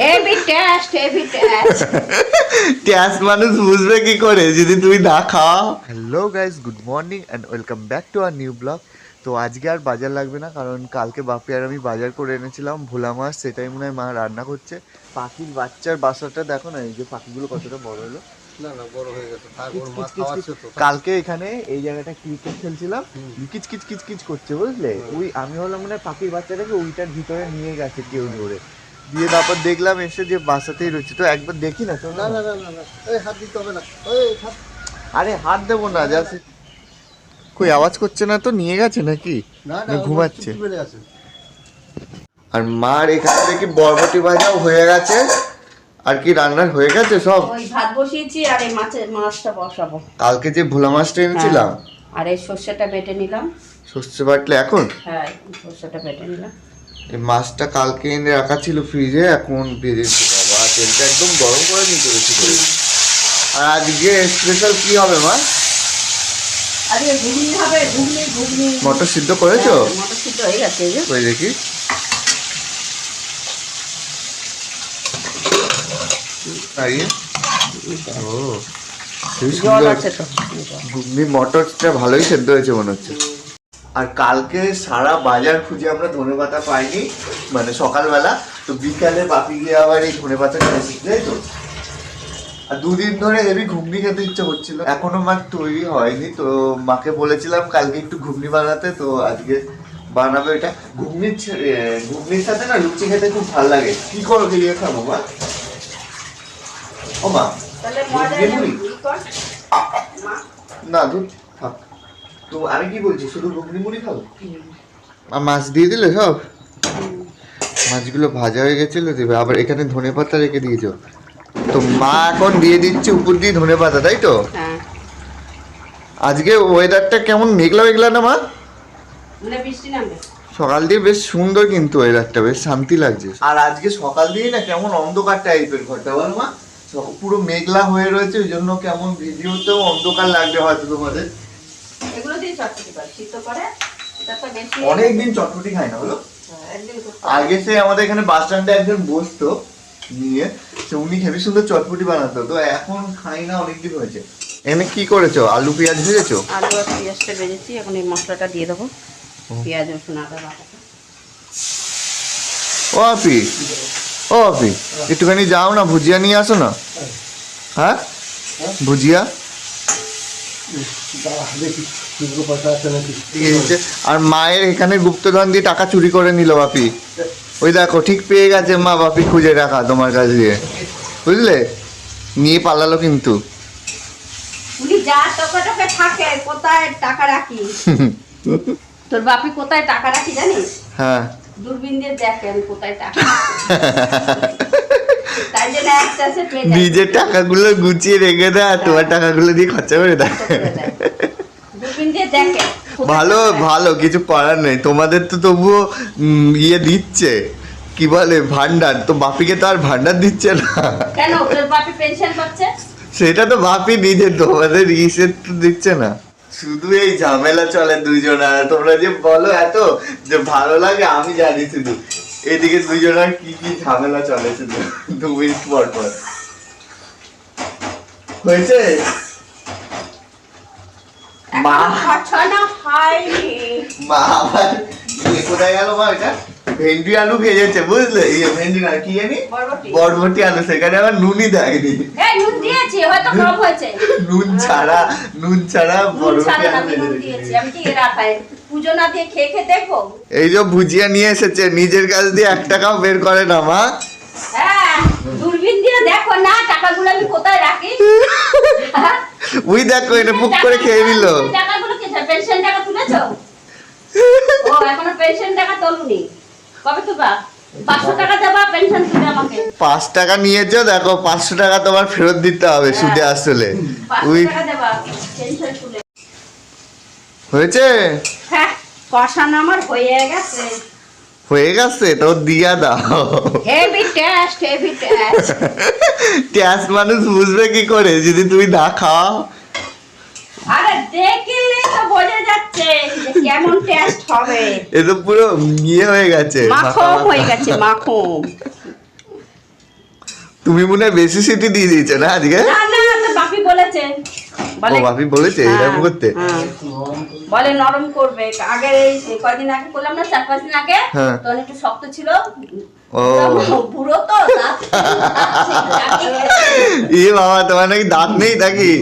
Heavy taste heavy taste ট্যাস মানুষ বুঝবে কি করে? যদি তুমি না খাও। Hello guys good morning and welcome back to our new vlog তো আজকে আর বাজার লাগবে না কারণ কালকে বাপি আর আমি বাজার করে এনেছিলাম ভোলা মাছ সেটাই মনে হয় মা রান্না করছে। পাখির বাচ্চার বাসাটা দেখো না এই যে পাখিগুলো কতটা বড় হলো। হয়ে কালকে এখানে এই জায়গাটা ক্রিকেট খেলছিলাম। কিচ কিচ কিচ কিচ করছে বুঝলে? ওই আমি হলাম মানে পাখির বাচ্চাটাকে ওইটার ভিতরে নিয়ে গেছে কেউ ধরে। দিয়ে তারপর দেখলাম এসে যে বাসাতেই রয়েছে। তো একবার দেখি না তো। না না না না না। এই হাত দিতে হবে না। এই হাত। আরে হাত দেবো না যা কই আওয়াজ করছে না তো? নিয়ে গেছে নাকি? না না, না ঘুমাচ্ছে। আর মার এখান থেকে বরবটি ভাজাও হয়ে গেছে। আর কি রান্নার হয়ে গেছে সব? ওই ভাত বসিয়েছি আর এই মাছের মাছটা বসাবো। কালকে যে ভোলা মাছটা এনেছিলাম? আর এই সর্ষেটা বেটে নিলাম। সর্ষে বাটলে এখন? হ্যাঁ সর্ষেটা বেটে নিলাম। মাছটা কালকে এনে রাখা ছিল ফ্রিজে এখন ভেজেছি বাবা তেলটা একদম গরম করে নিতে বেশি করে আর আজকে স্পেশাল কি হবে মা? আজকে ঘুগনি হবে ঘুগনি ঘুগনি। মটর সিদ্ধ করেছ? হ্যাঁ, মটর সিদ্ধ হয়ে গেছে ওই দেখি। ইয়ে? ঘুগনি মটরটা ভালোই সেদ্ধ হয়েছে মনে হচ্ছে। আর কালকে সারা বাজার খুঁজে আমরা ধনে পাতা পাইনি মানে সকালবেলা। তো বিকালে বাপি গিয়ে আবার এই ধনে পাতা নিয়ে এসেছি, তাই তো? আর দুদিন ধরে হেভি ঘুগনি খেতে ইচ্ছে হচ্ছিল এখনও মার তৈরি হয়নি তো মাকে বলেছিলাম কালকে একটু ঘুগনি বানাতে তো আজকে বানাবে এটা। ঘুগনির ঘুগনির সাথে না লুচি খেতে খুব ভালো লাগে। কি করো গিয়ে খাব মা? ও মা মা? না দুধ তো আমি কি বলছি শুধু ঘুগনি মুড়ি খাব? আর মাছ দিয়ে দিলে সব? মাছগুলো ভাজা হয়ে গেছিল দেবে আবার এখানে ধনে পাতা রেখে দিয়েছ। তো মা এখন দিয়ে দিচ্ছে উপর দিয়ে ধনে পাতা তাই তো? হ্যাঁ। আজকে ওয়েদারটা কেমন মেঘলা মেঘলা না মা? মানে বৃষ্টি নামবে? সকাল দিয়ে বেশ সুন্দর কিন্তু ওয়েদারটা বেশ শান্তি লাগছে। আর আজকে সকাল দিয়ে না কেমন অন্ধকার টাইপের ঘরটা বল মা? পুরো মেঘলা হয়ে রয়েছে ওই জন্য কেমন ভিডিওতেও অন্ধকার লাগবে হয়তো তোমাদের। চটপটি কর সিদ্ধ করে অনেকদিন চটপটি খাই না হলো হ্যাঁ, আগে সে আমাদের এখানে বাস স্ট্যান্ডে একজন বসতো নিয়ে সে উনি হেবি সুন্দর চটপটি বানাতো তো এখন খাই না অনেকদিন হয়েছে। এনে কি করেছ? আলু পেঁয়াজ ভেজেছো? আলু আর পেঁয়াজটা ভেজেছি এখন এই মশলাটা দিয়ে দেবো। পেঁয়াজ রসুন আদা বাটাটা ও আপি ও আপি একটুখানি যাও না ভুজিয়া নিয়ে আসো না। হ্যাঁ? ভুজিয়া দাঁড়া, দেখি দুটো পয়সা আছে নাকি দিয়ে দিচ্ছে। আর মায়ের এখানে গুপ্তধন দিয়ে টাকা চুরি করে নিল বাপি ওই দেখো ঠিক পেয়ে গেছে মা বাপি খুঁজে রাখা তোমার কাছ দিয়ে বুঝলে নিয়ে পালালো কিন্তু কোথায় টাকা রাখি জানিস হ্যাঁ দূরবীন দিয়ে দেখে আমি কোথায় টাকা নিজের টাকাগুলো গুছিয়ে রেখে দেয় আর তোমার টাকাগুলো দিয়ে খরচা করে দেয় ভালো ভালো কিছু করার নেই। তোমাদের তো তবুও ইয়ে দিচ্ছে। কি বলে ভান্ডার তো বাপিকে তো আর ভান্ডার দিচ্ছে না। কেন? বাপি পেনশন পাচ্ছে? সেটা তো বাপি নিজে তোমাদের ইসের তো দিচ্ছে না। শুধু এই ঝামেলা চলে দুজনার। তোমরা যে বলো এত যে ভালো লাগে আমি জানি শুধু। এদিকে দুজনার কি কি ঝামেলা চলে শুধু দু মিনিট পর পর। হয়েছে? মা? মা আবার ইয়ে কোথায় গেল মা এটা? ভেন্ডি আলু ভেজেছে বুঝলে? ইয়ে ভেন্ডি না কি জানি? বরবটি। আলু সেখানে আবার নুনই দেয়নি। নুন দিয়েছি হয়তো কম হয়েছে। নুন ছাড়া নুন ছাড়া বরবটি আলু আমি কি এরা খাই পুজো না দিয়ে খেয়ে খেয়ে দেখো। এই যে ভুজিয়া নিয়ে এসেছে নিজের কাছ দিয়ে এক টাকাও বের করে না মা। হ্যাঁ দূরবীন দিয়ে দেখো না টাকাগুলো আমি কোথায় রাখি? হ্যাঁ? উই দেখো এটা পুক করে খেয়ে নিল। টাকাগুলো কি পেনশন টাকা তুলেছো? ও এখনও পেনশন টাকা তোলুনি। কবে তুলবা? পাঁচশো টাকা দেবা পেনশন তুলে আমাকে। পাঁচ টাকা নিয়েছো দেখো পাঁচশো টাকা তোমার ফেরত দিতে হবে সুদে আসলে পাঁচশো উই টাকা দেবা পেনশন তুলে হয়েছে? হ্যাঁ কষানো আমার হয়ে গেছে। হয়ে গেছে? তো দিয়া দাও। হেভি টেস্ট হেভি টেস্ট ট্যাস মানুষ বুঝবে কি করে? যদি তুমি না খাও। আরে দেখলে তো বোঝা যাচ্ছে কেমন টেস্ট হবে। এ তো পুরো ইয়ে হয়ে গেছে মাখন হয়ে গেছে মাখন তুমি মনে হয় বেশি সিটি দিয়ে দিয়েছ না আজকে? না না বাপি বলেছে। ও বাপি বলেছে হ্যাঁ, এরকম করতে? হ্যাঁ। বলে নরম করবে। আগে এই কয়দিন আগে করলাম না চার পাঁচ দিন আগে? হ্যাঁ। তখন একটু শক্ত ছিল। ও। বুড়ো তো এ বাবা তোমার নাকি দাঁত নেই নাকি?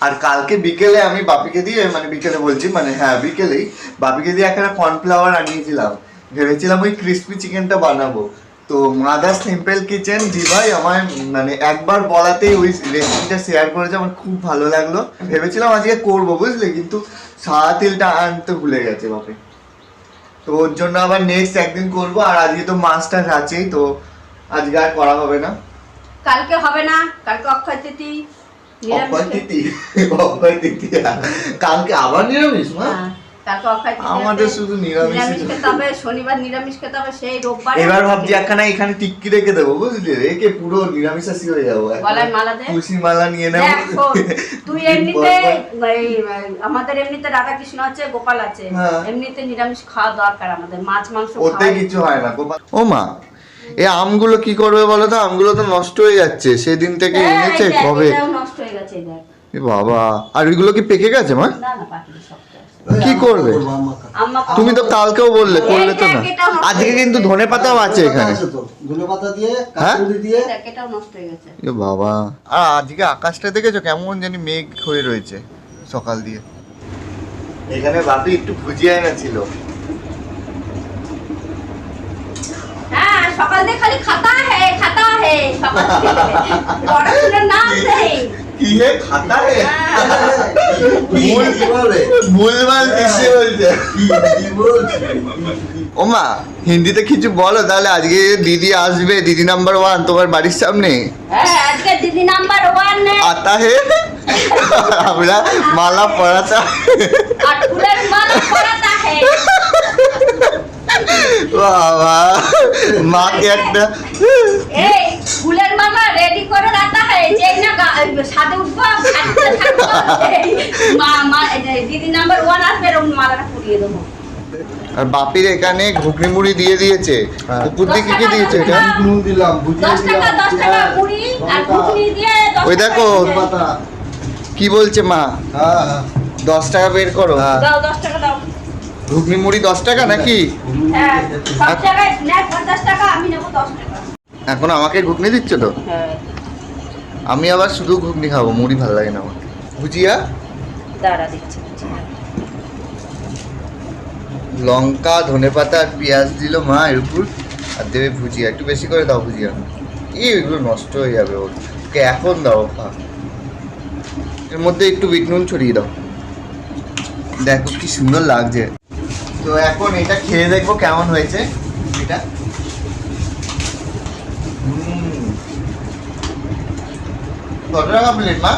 আর কালকে বিকেলে আমি বাপিকে দিয়ে মানে বিকেলে বলছি মানে হ্যাঁ বিকেলেই বাপিকে দিয়ে একটা কর্নফ্লাওয়ার আনিয়েছিলাম। ভেবেছিলাম ওই ক্রিস্পি চিকেনটা বানাবো। তো মাদার সিম্পল কিচেন দিভাই আমার মানে একবার বলাতেই ওই রেসিপিটা শেয়ার করেছে আমার খুব ভালো লাগল। ভেবেছিলাম আজকে করব বুঝলে? কিন্তু সাদা তেলটা আনতে ভুলে গেছে বাপি তো ওর জন্য আবার নেক্সট একদিন করব আর আজকে তো মাছটা আছেই তো আজকে আর করা হবে না। কালকে হবে না কালকে অক্ষয় তৃতীয়। অক্ষয় তিথি অক্ষয় তিথি কালকে আবার নিরামিষ মা? আমাদের শুধু নিরামিষ তো। খেতে হবে শনিবার নিরামিষ খেতে হবে সেই রোববার এবার ভাবছি একখানা এখানে টিক্কি রেখে দেবো বুঝলি রেখে পুরো হয়ে যাব। গলায় মালা দে। তুলসী মালা নিয়ে দেখ নেব তুই এমনিতে আমাদের এমনিতে রাধা কৃষ্ণ আছে গোপাল আছে হ্যাঁ। এমনিতে নিরামিষ খাওয়া দরকার আমাদের মাছ মাংস ওতে কিছু হয় না গোপাল ও মা এই আমগুলো কি করবে বলো তো আমগুলো তো নষ্ট হয়ে যাচ্ছে সেদিন থেকে এনেছে কবে নষ্ট হয়ে গেছে। এ বাবা আর ওইগুলো কি পেকে গেছে মা না আছে। কি করবে? তুমি তো কালকেও বললে করলে তো না। আজকে কিন্তু ধনে পাতাও আছে এখানে। হ্যাঁ? কাকুরি দিয়ে। দেখ, এটাও নষ্ট হয়ে গেছে। এ বাবা। আর আজকে আকাশটা দেখেছ? কেমন জানি মেঘ হয়ে রয়েছে সকাল দিয়ে। এখানে বাপি একটু ভুজিয়া এনেছিল। হ্যাঁ সকাল দিয়ে খালি খাতা হে খাতা হে সকাল। পড়াশোনার নাম নেই। কি হে খাতা হে ভুল কি বলে? ভুলভাল বলছে। কি বলছে? ও মা হিন্দিতে কিছু বলো তাহলে আজকে দিদি আসবে দিদি নাম্বার ওয়ান তোমার বাড়ির সামনে? হ্যাঁ আজকে দিদি নাম্বার ওয়ান আতা হে? আমরা মালা পড়াতা বাবা মাকে একটা এই ফুলের মালা রেডি করে রাখা হয় না সাথে উঠবো খাটতে থাকব এই, মা মা এই যে দিদি নাম্বার ওয়ান আসবে এরকম মালাটা পুড়িয়ে দেবো। আর বাপির এখানে ঘুগনি মুড়ি দিয়ে দিয়েছে। হ্যাঁ। কি কি দিয়েছে এটা? দিলাম দশ ওই দেখো। কি বলছে মা? হ্যাঁ হ্যাঁ। দশ টাকা বের করো। হ্যাঁ। দাও দশ টাকা ঘুগনি মুড়ি দশ টাকা নাকি? হ্যাঁ পঞ্চাশ টাকা আমি নেব দশ টাকা। এখন আমাকে ঘুগনি দিচ্ছ তো? হ্যাঁ। আমি আবার শুধু ঘুগনি খাব মুড়ি ভালো লাগে না আমার ভুজিয়া? দাঁড়া দিচ্ছি লঙ্কা ধনেপাতা আর পেঁয়াজ দিল মা এর উপর আর দেবে ভুজিয়া। একটু বেশি করে দাও ভুজিয়া। এই এগুলো নষ্ট হয়ে যাবে ওর? ওকে এখন দাও খা এর মধ্যে একটু বিট নুন ছড়িয়ে দাও। দেখো কি সুন্দর লাগছে। তো এখন এটা খেয়ে দেখব কেমন হয়েছে এটা। কত টাকা প্লেট মা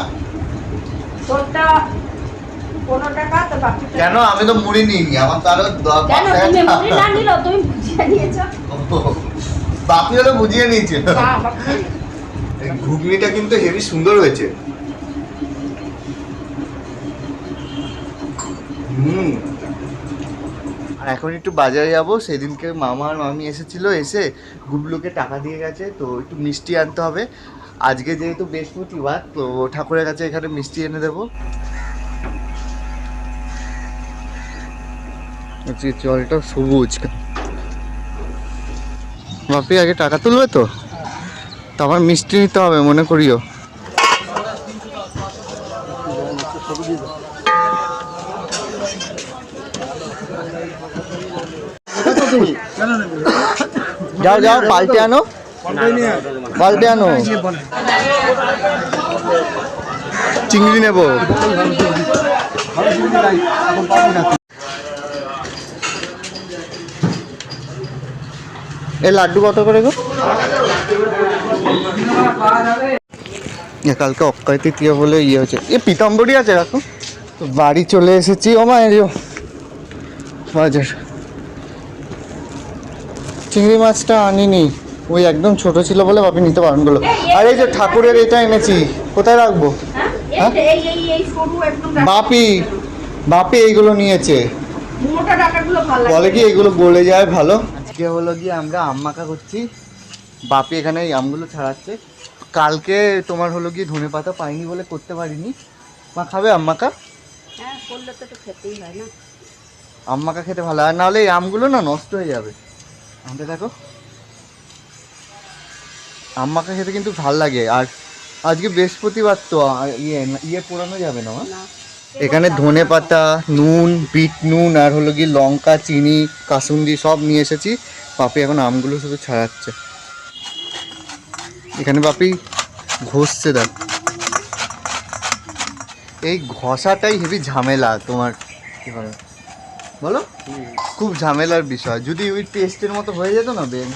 কেন? আমি তো মুড়ি নিইনি আমার তো আরও নিয়েছো। বাপি হলো বুঝিয়ে নিয়েছিল হ্যাঁ ঘুগনিটা কিন্তু হেভি সুন্দর হয়েছে। হুম। আর এখন একটু বাজারে যাব সেদিনকে মামা আর মামি এসেছিল এসে গুবলুকে টাকা দিয়ে গেছে তো একটু মিষ্টি আনতে হবে। আজকে যেহেতু বৃহস্পতিবার, তো ঠাকুরের কাছে এখানে মিষ্টি এনে দেবো। জলটা সবুজ। বাপি, আগে টাকা তুলবে তো? তো আমার মিষ্টি নিতে হবে, মনে করিও। যাও যাও, পাল্টে আনো। আনো চিংড়ি নেব। এ লাড্ডু কত করে গো? কালকে অক্ষয় তৃতীয় বলে ইয়ে হচ্ছে এ পিতাম্বরী আছে, রাখো। বাড়ি চলে এসেছি, ও মা এরিও বাজার। চিংড়ি মাছটা আনিনি। ওই একদম ছোট ছিল বলে বাপি নিতে বারণ করল আর এই যে ঠাকুরের এটা এনেছি কোথায় রাখব? হ্যাঁ? বাপি বাপি এইগুলো নিয়েছে। বলে কি এগুলো গলে যায় ভালো? আজকে হলো গিয়ে আমরা আম মাখা করছি। বাপি এখানে এই আমগুলো ছাড়াচ্ছে। কালকে তোমার হলো গিয়ে ধনে পাতা পাইনি বলে করতে পারিনি। মা খাবে আম মাখা? হ্যাঁ আম মাখা খেতে ভালো আর নাহলে এই আমগুলো না নষ্ট হয়ে যাবে। আমটা দেখো। আম মাখা খেতে কিন্তু ভালো লাগে। আর আজকে বৃহস্পতিবার তো ইয়ে ইয়ে পোড়ানো যাবে না এখানে ধনে পাতা নুন বিট নুন আর হলো কি লঙ্কা চিনি কাসুন্দি সব নিয়ে এসেছি। পাপি এখন আমগুলো শুধু ছাড়াচ্ছে। এখানে পাপি ঘষছে দেখ। এই ঘষাটাই হেভি ঝামেলা তোমার কি বলে? বলো? খুব ঝামেলার বিষয়। যদি ওই টেস্টের মতো হয়ে যেত না বেন।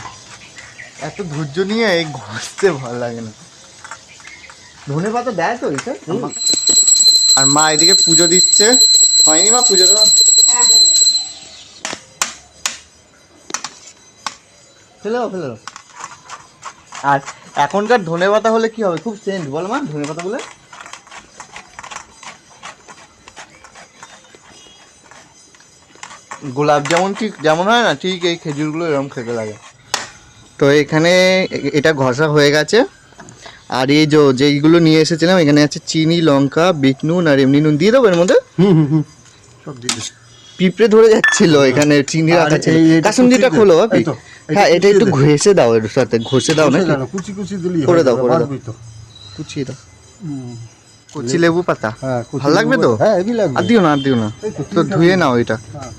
এত ধৈর্য নিয়ে এই ঘষতে ভালো লাগে না। ধনে পাতা দেয় তো এটা? আর মা এদিকে পুজো দিচ্ছে। হয়নি মা পুজো দেওয়া হ্যাঁ ফেলে দাও ফেলে। দাও আর এখনকার ধনে পাতা হলে কি হবে? খুব সেন্ট বলো মা ধনে পাতা বলে। গোলাপ যেমন ঠিক যেমন হয় না ঠিক এই খেজুরগুলো এরকম খেতে লাগে। তো এখানে এটা ঘষা হয়ে গেছে। আর এই যে যেইগুলো নিয়ে এসেছিলাম এখানে আছে চিনি লঙ্কা বিট নুন আর এমনি নুন দিয়ে দেবো এর মধ্যে? সব দিয়ে পিঁপড়ে ধরে যাচ্ছিল এখানে চিনি রাখা ছিল। কাসুন্দিটা খোলো হ্যাঁ এটা একটু ঘষে দাও এর সাথে ঘষে দাও না কুচি কুচি দিলি করে দাও, করে দাও। কুচিয়ে দাও। কচি লেবু পাতা? হ্যাঁ ভালো লাগবে তো? হ্যাঁ আর দিও না আর দিও না। তো, ধুয়ে নাও এটা। হ্যাঁ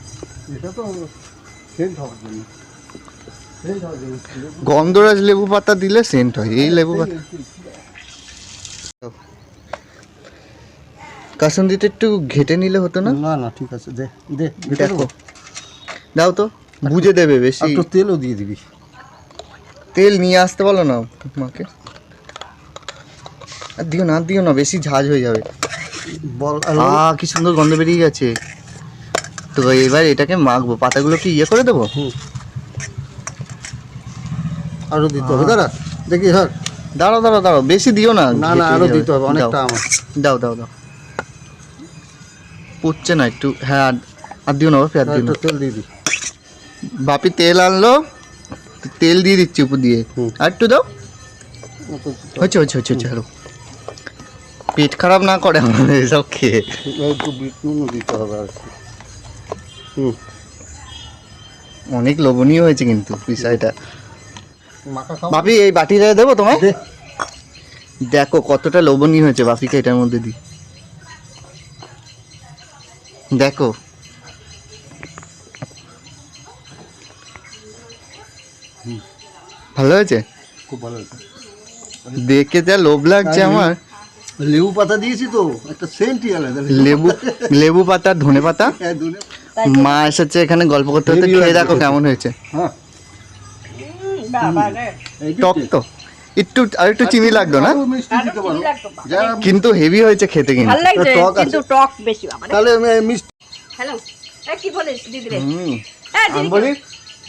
এটা তো গন্ধরাজ লেবু পাতা দিলে সেন্ট হয় এই লেবু পাতা। কাসুন্দিটা একটু ঘেটে নিলে হতো না? না না ঠিক আছে দে দে দেখো। দাও তো বুঝে দেবে বেশি। একটু তেলও দিয়ে দিবি। তেল নিয়ে আসতে বলো না মাকে। আর দিও না দিও না বেশি ঝাঁজ হয়ে যাবে। বল আ কি সুন্দর গন্ধ বেরিয়ে গেছে। তো এবার এটাকে মাখবো পাতাগুলো কি ইয়ে করে দেবো? হুম। আরও দিতে হবে। দাঁড়া দেখি হ্যাঁ। দাঁড়াও দাঁড়াও দাঁড়াও বেশি দিও না। না না আরও দিতে হবে অনেকটা আমার। দাও দাও দাও। পড়ছে না একটু। হ্যাঁ আর- দিও না বাপি আর দিও না। তেল দিয়ে দিই বাপি তেল আনলো। তেল দিয়ে দিচ্ছি উপর দিয়ে। আর একটু দাও। হচ্ছে হচ্ছে হচ্ছে হচ্ছে হ্যালো পেট খারাপ না করে আমাদের এসব খেয়ে। একটু বিট নুনও দিতে হবে আর অনেক লোভনীয় হয়েছে কিন্তু বিষয়টা। বাপি এই বাটিটা দেবো তোমায়? দেখো কতটা লোভনীয় হয়েছে বাপিকে এটার মধ্যে দিই দেখো। ভালো হয়েছে? খুব ভালো হয়েছে। দেখে যা লোভ লাগছে আমার। লেবু পাতা দিয়েছি তো একটা সেন্টই আলাদা। লেবু লেবু পাতা ধনে পাতা? হ্যাঁ, মা এসেছে এখানে গল্প করতে করতে খেয়ে দেখো কেমন হয়েছে। হ্যাঁ। টক তো। একটু আর একটু চিনি লাগতো না? কিন্তু হেভি হয়েছে খেতে কিন্তু। টক আছে। কিন্তু টক বেশি তাহলে আমি মিষ্টি হ্যালো এ কি বলিস দিদি রে? হ্যাঁ আমি বলি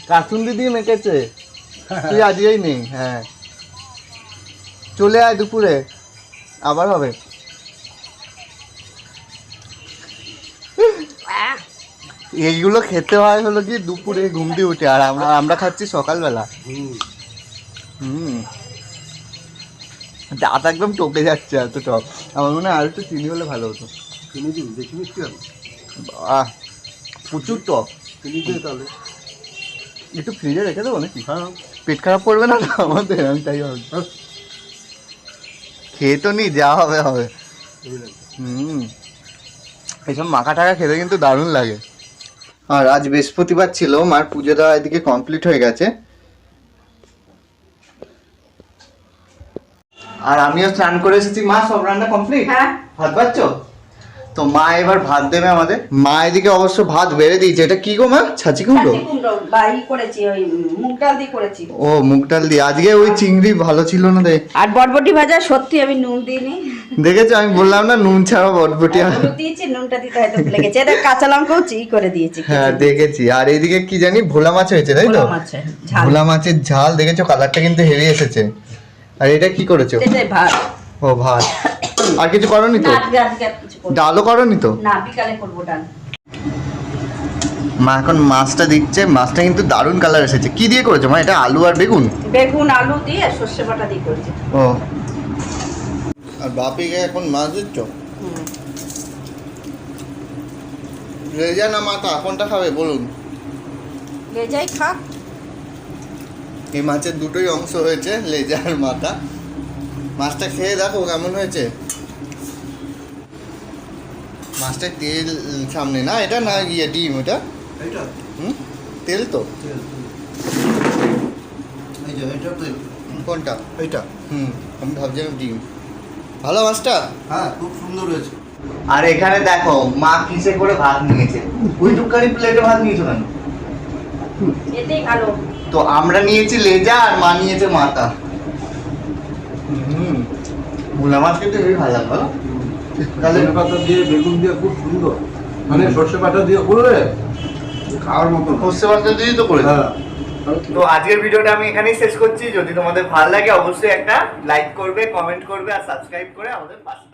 কাসুন্দি দিয়ে মেখেছে। তুই আজকেই নেই হ্যাঁ। চলে আয় দুপুরে আবার হবে আহ, এইগুলো খেতে হয় হলো কি দুপুরে ঘুম দিয়ে উঠে আর আমরা আমরা খাচ্ছি সকালবেলা। হুম। হুম। দাঁত একদম টকে যাচ্ছে এত টক আমার মনে হয় আর একটু চিনি হলে ভালো হতো। চিনি দিবি বেশি মিষ্টি হবে। আহ প্রচুর টক। চিনি দিয়ে তাহলে। একটু ফ্রিজে রেখে দেবো নাকি? হ্যাঁ। পেট খারাপ করবে না আমাদের আমি তাই ভাবছি। হ্যাঁ, খেয়ে তো নি যা হবে হবে। হুম। এইসব মাখা টাকা খেতে কিন্তু দারুণ লাগে। আর আজ বৃহস্পতিবার ছিল মার পুজো দেওয়া এদিকে কমপ্লিট হয়ে গেছে। আর আমিও স্নান করে এসেছি। মা সব রান্না কমপ্লিট হ্যাঁ। ভাত পাচ্ছ তো মা এবার ভাত দেবে আমাদের। মা এদিকে অবশ্য ভাত বেড়ে দিয়েছে। এটা কি গো মা? ছাচি কুমড়ো? কাঁচি কুমড়ো। বা ই করেছি ওই মুগ ডাল দিয়ে করেছি। ও মুগ ডাল দিয়ে। আজকে ওই চিংড়ি ভালো ছিল না রে। আর বটবটি ভাজা সত্যি আমি নুন দিইনি। দেখেছ? আমি বললাম না নুন ছাড়া বটবটি আর- দিয়েছি নুনটা দিতে হয়তো ভুলে গেছি। এটা কাঁচা লঙ্কাও চি করে দিয়েছি হ্যাঁ দেখেছি। আর এইদিকে কি জানি ভোলা মাছ হয়েছে তাই তো? ভোলা মাছের ঝাল। ভোলা মাছের ঝাল দেখেছ? কালারটা কিন্তু হেভি এসেছে। আর এটা কি করেছ? এটাই ভাত। ও ভাত। আর কিছু করনি তো। ডালও করনি তো? না বিকালে করব ডাল। মা এখন মাছটা দিচ্ছে। মাছটা কিন্তু দারুণ কালার এসেছে। কি দিয়ে করেছ মা? এটা আলু আর বেগুন? বেগুন আলু দিয়ে সর্ষে বাটা দিয়ে করেছি। ও আর বাপিকে এখন মাছ দিচ্ছ রেজা না মাথা কোনটা খাবে বলুন? লেজাই খাক। এই মাছের দুটোই অংশ হয়েছে লেজা আর মাথা। মাছটা খেয়ে দেখো কেমন হয়েছে। মাছটা তেল সামনে না এটা না গিয়ে ডিম এটা। হুম? তেল তো? কোনটা? এইটা। হুম আমি ভাবছিলাম ডিম। ভালো মাছটা? হ্যাঁ খুব সুন্দর হয়েছে। আর এখানে দেখো মা কিসে করে ভাত নিয়েছে? ওই টুকটানি প্লেটে ভাত নিয়েছো কেন? এতেই ভালো। তো আমরা নিয়েছি লেজা আর মা নিয়েছে মাথা। হুম ভোলা মাছ কিন্তু হেবি ভালো লাগে বলো। তাহলে পাতা দিয়ে বেগুন দিয়ে খুব সুন্দর। মানে সর্ষে পাতা দিয়ে করলে খাওয়ার মতো সর্ষে পাতা দিয়েই তো করে হ্যাঁ। তো আজকের ভিডিওটা আমি এখানেই শেষ করছি। যদি তোমাদের ভালো লাগে, অবশ্যই একটা লাইক করবে কমেন্ট করবে আর সাবস্ক্রাইব করে আমাদের পাশে